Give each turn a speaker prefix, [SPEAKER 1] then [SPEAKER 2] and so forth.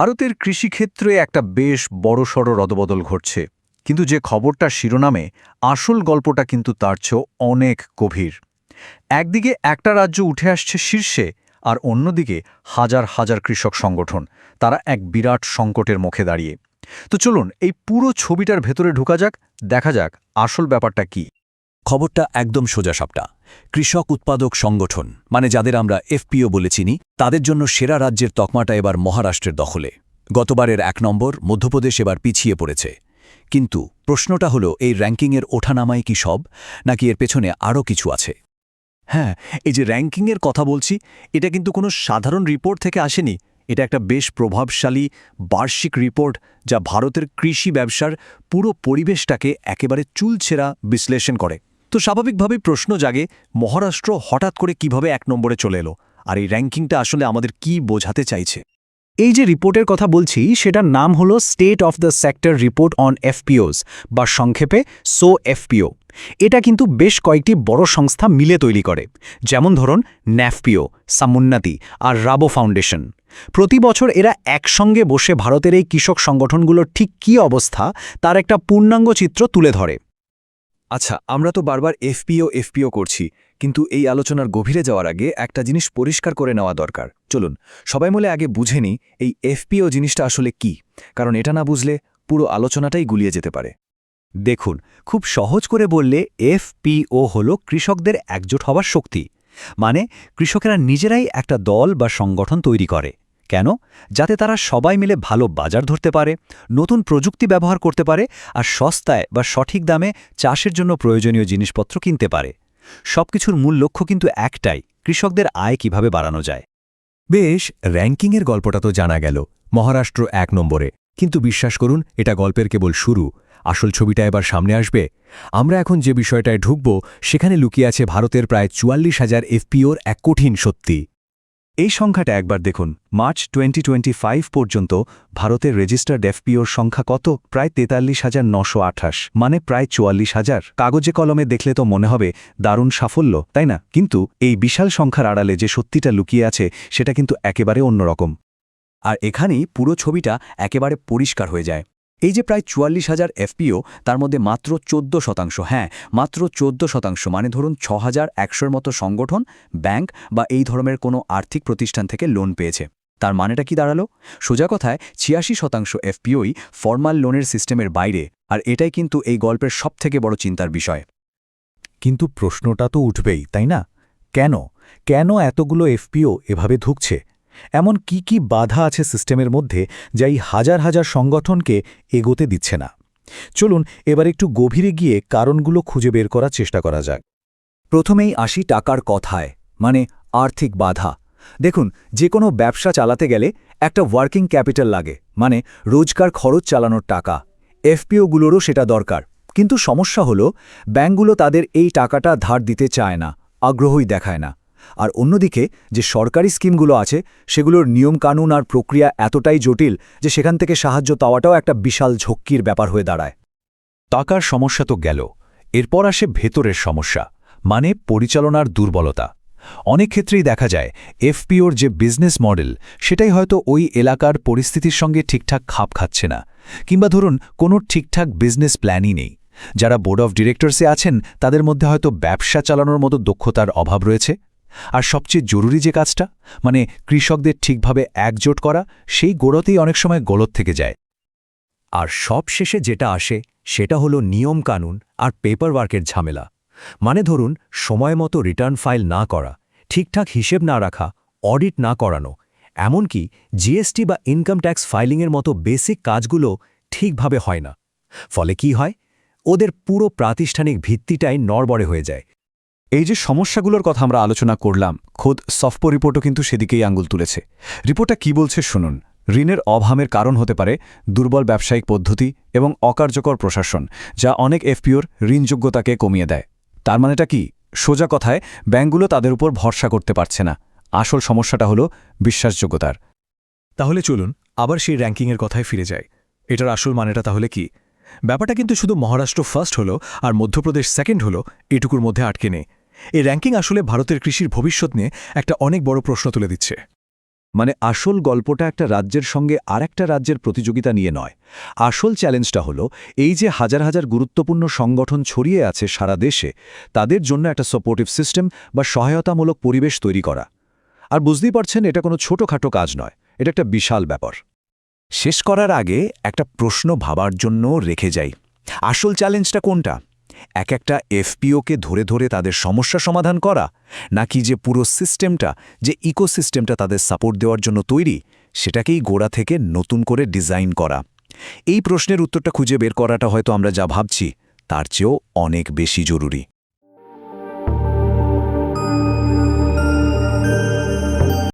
[SPEAKER 1] ভারতের কৃষিক্ষেত্রে একটা বেশ বড়সড় রদবদল ঘটছে। কিন্তু যে খবরটা শিরোনামে আসল গল্পটা কিন্তু তার চেয়েও অনেক গভীর। একদিকে একটা রাজ্য উঠে আসছে শীর্ষে, আর অন্যদিকে হাজার হাজার কৃষক সংগঠন, তারা এক বিরাট সংকটের মুখে দাঁড়িয়ে। তো চলুন, এই পুরো ছবিটার ভেতরে ঢুকা যাক, দেখা যাক আসল ব্যাপারটা কি।
[SPEAKER 2] খবরটা একদম সোজাসাপটা কৃষক উৎপাদক সংগঠন মানে যাদের আমরা এফপিও বলে চিনি, তাদের জন্য সেরা রাজ্যের তকমাটা এবার মহারাষ্ট্রের দখলে। গতবারের এক নম্বর মধ্যপ্রদেশ এবার পিছিয়ে পড়েছে। কিন্তু প্রশ্নটা হলো, এই র্যাঙ্কিংয়ের ওঠানামাই কি সব, নাকি এর পেছনে আরও কিছু আছে?
[SPEAKER 3] হ্যাঁ এই যে র্যাঙ্কিংয়ের কথা বলছি, এটা কিন্তু কোনো সাধারণ রিপোর্ট থেকে আসেনি। এটা একটা বেশ প্রভাবশালী বার্ষিক রিপোর্ট, যা ভারতের কৃষি ব্যবসার পুরো পরিবেশটাকে একেবারে চুলছেরা বিশ্লেষণ করে। তো স্বাভাবিকভাবেই প্রশ্ন জাগে, মহারাষ্ট্র হঠাৎ করে কীভাবে এক নম্বরে চলে এলো? আর এই র্যাঙ্কিংটা আসলে আমাদের কি বোঝাতে চাইছে?
[SPEAKER 4] এই যে রিপোর্টের কথা বলছি, সেটার নাম হলো state of the sector report on FPOs বা সংক্ষেপে সো এফপিও এটা কিন্তু বেশ কয়েকটি বড় সংস্থা মিলে তৈরি করে। যেমন ধরুন ন্যাফপিও সামুন্নাতি আর রাবো ফাউন্ডেশন প্রতি বছর এরা একসঙ্গে বসে ভারতের এই কৃষক সংগঠনগুলোর ঠিক কী অবস্থা, তার একটা পূর্ণাঙ্গ চিত্র তুলে ধরে।
[SPEAKER 2] আচ্ছা আমরা তো বারবার এফপিও এফপিও করছি, কিন্তু এই আলোচনার গভীরে যাওয়ার আগে একটা জিনিস পরিষ্কার করে নেওয়া দরকার। চলুন, সবাই মিলে আগে বুঝে নিই এই এফপিও জিনিসটা আসলে কি, কারণ এটা না বুঝলে পুরো আলোচনাটাই গুলিয়ে যেতে পারে।
[SPEAKER 4] দেখুন, খুব সহজ করে বললে এফপিও হল কৃষকদের একজোট হওয়ার শক্তি মানে কৃষকেরা নিজেরাই একটা দল বা সংগঠন তৈরি করে। কেন? যাতে তারা সবাই মিলে ভালো বাজার ধরতে পারে, নতুন প্রযুক্তি ব্যবহার করতে পারে আর সস্তায় বা সঠিক দামে চাষের জন্য প্রয়োজনীয় জিনিসপত্র কিনতে পারে। সবকিছুর মূল লক্ষ্য কিন্তু একটাই, কৃষকদের আয় কীভাবে বাড়ানো যায়।
[SPEAKER 5] বেশ, র্যাঙ্কিংয়ের গল্পটা তো জানা গেল, মহারাষ্ট্র এক নম্বরে। কিন্তু বিশ্বাস করুন, এটা গল্পের কেবল শুরু। আসল ছবিটা এবার সামনে আসবে। আমরা এখন যে বিষয়টায় ঢুকব, সেখানে লুকিয়ে আছে ভারতের প্রায় চুয়াল্লিশ হাজার এফপিওর এক কঠিন সত্যি।
[SPEAKER 3] এই সংখ্যাটা একবার দেখুন। মার্চ টোয়েন্টি পর্যন্ত ভারতের রেজিস্টার্ড এফপিওর সংখ্যা কত? প্রায় তেতাল্লিশ হাজার নশো আঠাশ। মানে প্রায় চুয়াল্লিশ হাজার। কাগজে কলমে দেখলে তো মনে হবে, দারুণ সাফল্য, তাই না? কিন্তু এই বিশাল সংখ্যার আড়ালে যে সত্যিটা লুকিয়ে আছে, সেটা কিন্তু একেবারে অন্যরকম।
[SPEAKER 2] আর এখানেই পুরো ছবিটা একেবারে পরিষ্কার হয়ে যায়। এই যে প্রায় চুয়াল্লিশ হাজার এফপিও, তার মধ্যে মাত্র চোদ্দ শতাংশ হ্যাঁ মাত্র চোদ্দ শতাংশ মানে ধরুন ছ হাজার একশোর মতো সংগঠন, ব্যাংক বা এই ধরনের কোনো আর্থিক প্রতিষ্ঠান থেকে লোন পেয়েছে। তার মানেটা কি দাঁড়াল? সোজা কথায়, ছিয়াশি শতাংশ এফপিওই ফর্মাল লোনের সিস্টেমের বাইরে, আর এটাই কিন্তু এই গল্পের সবথেকে বড় চিন্তার বিষয়।
[SPEAKER 5] কিন্তু প্রশ্নটা তো উঠবেই, তাই না? কেন? কেন এতগুলো এফপিও এভাবে ধুকছে? এমন কি কি বাধা আছে সিস্টেমের মধ্যে যা এই হাজার হাজার সংগঠনকে এগোতে দিচ্ছে না? চলুন এবার একটু গভীরে গিয়ে কারণগুলো খুঁজে বের করার চেষ্টা করা যাক।
[SPEAKER 2] প্রথমেই আসি টাকার কথায় মানে আর্থিক বাধা। দেখুন, যে কোনো ব্যবসা চালাতে গেলে একটা ওয়ার্কিং ক্যাপিটাল লাগে মানে রোজকার খরচ চালানোর টাকা। এফপিওগুলোরও সেটা দরকার। কিন্তু সমস্যা হলো ব্যাঙ্কগুলো তাদের এই টাকাটা ধার দিতে চায় না, আগ্রহই দেখায় না। আর অন্যদিকে যে সরকারি স্কিমগুলো আছে, সেগুলোর নিয়মকানুন আর প্রক্রিয়া এতটাই জটিল যে সেখান থেকে সাহায্য পাওয়াটাও একটা বিশাল ঝক্কির ব্যাপার হয়ে দাঁড়ায়।
[SPEAKER 5] টাকার সমস্যা তো গেল, এরপর আসে ভেতরের সমস্যা মানে পরিচালনার দুর্বলতা। অনেক ক্ষেত্রেই দেখা যায়, এফপিওর যে বিজনেস মডেল, সেটাই হয়তো ওই এলাকার পরিস্থিতির সঙ্গে ঠিকঠাক খাপ খাচ্ছে না, কিংবা ধরুন কোনো ঠিকঠাক বিজনেস প্ল্যানই নেই। যারা বোর্ড অফ ডিরেক্টরসে আছেন, তাদের মধ্যে হয়তো ব্যবসা চালানোর মতো দক্ষতার অভাব রয়েছে। আর সবচেয়ে জরুরি যে কাজটা মানে কৃষকদের ঠিকভাবে একজোট করা, সেই গোড়তেই অনেক সময় গলত থেকে যায়।
[SPEAKER 2] আর সব শেষে যেটা আসে, সেটা হলো নিয়মকানুন আর পেপার ওয়ার্কের ঝামেলা। মানে ধরুন, সময় মতো রিটার্ন ফাইল না করা, ঠিকঠাক হিসেব না রাখা অডিট না করানো, এমনকি জিএসটি বা ইনকাম ট্যাক্স ফাইলিংয়ের মতো বেসিক কাজগুলো ঠিকভাবে হয় না। ফলে কি হয়? ওদের পুরো প্রাতিষ্ঠানিক ভিত্তিটাই নড়বড়ে হয়ে যায়।
[SPEAKER 3] এই যে সমস্যাগুলোর কথা আমরা আলোচনা করলাম, খোদ সফপো রিপোর্টও কিন্তু সেদিকেই আঙ্গুল তুলেছে। রিপোর্টটা কি বলছে শুনুন। ঋণের অভাবের কারণ হতে পারে দুর্বল ব্যবসায়িক পদ্ধতি এবং অকার্যকর প্রশাসন, যা অনেক এফপিওর ঋণযোগ্যতাকে কমিয়ে দেয়। তার মানেটা কি? সোজা কথায় ব্যাঙ্কগুলো তাদের উপর ভরসা করতে পারছে না। আসল সমস্যাটা হলো বিশ্বাসযোগ্যতার।
[SPEAKER 5] তাহলে চলুন, আবার সেই র্যাঙ্কিংয়ের কথায় ফিরে যায় এটার আসল মানেটা তাহলে কি? ব্যাপারটা কিন্তু শুধু মহারাষ্ট্র ফার্স্ট হলো আর মধ্যপ্রদেশ সেকেন্ড হলো, এটুকুর মধ্যে আটকে নেই। এই র্যাঙ্কিং আসলে ভারতের কৃষির ভবিষ্যৎ নিয়ে একটা অনেক বড় প্রশ্ন তুলে দিচ্ছে। মানে আসল গল্পটা একটা রাজ্যের সঙ্গে আরেকটা রাজ্যের প্রতিযোগিতা নিয়ে নয়। আসল চ্যালেঞ্জটা হলো, এই যে হাজার হাজার গুরুত্বপূর্ণ সংগঠন ছড়িয়ে আছে সারা দেশে, তাদের জন্য একটা সাপোর্টিভ সিস্টেম বা সহায়তামূলক পরিবেশ তৈরি করা। আর বুঝতেই পারছেন, এটা কোনো ছোটোখাটো কাজ নয়, এটা একটা বিশাল ব্যাপার। শেষ করার আগে একটা প্রশ্ন ভাবার জন্য রেখে যাই। আসল চ্যালেঞ্জটা কোনটা? এক একটা এফপিওকে ধরে ধরে তাদের সমস্যা সমাধান করা? নাকি যে পুরো সিস্টেমটা, যে ইকোসিস্টেমটা তাদের সাপোর্ট দেওয়ার জন্য তৈরি, সেটাকেই গোড়া থেকে নতুন করে ডিজাইন করা? এই প্রশ্নের উত্তরটা খুঁজে বের করাটা হয়তো আমরা যা ভাবছি, তার চেয়েও অনেক বেশি জরুরি।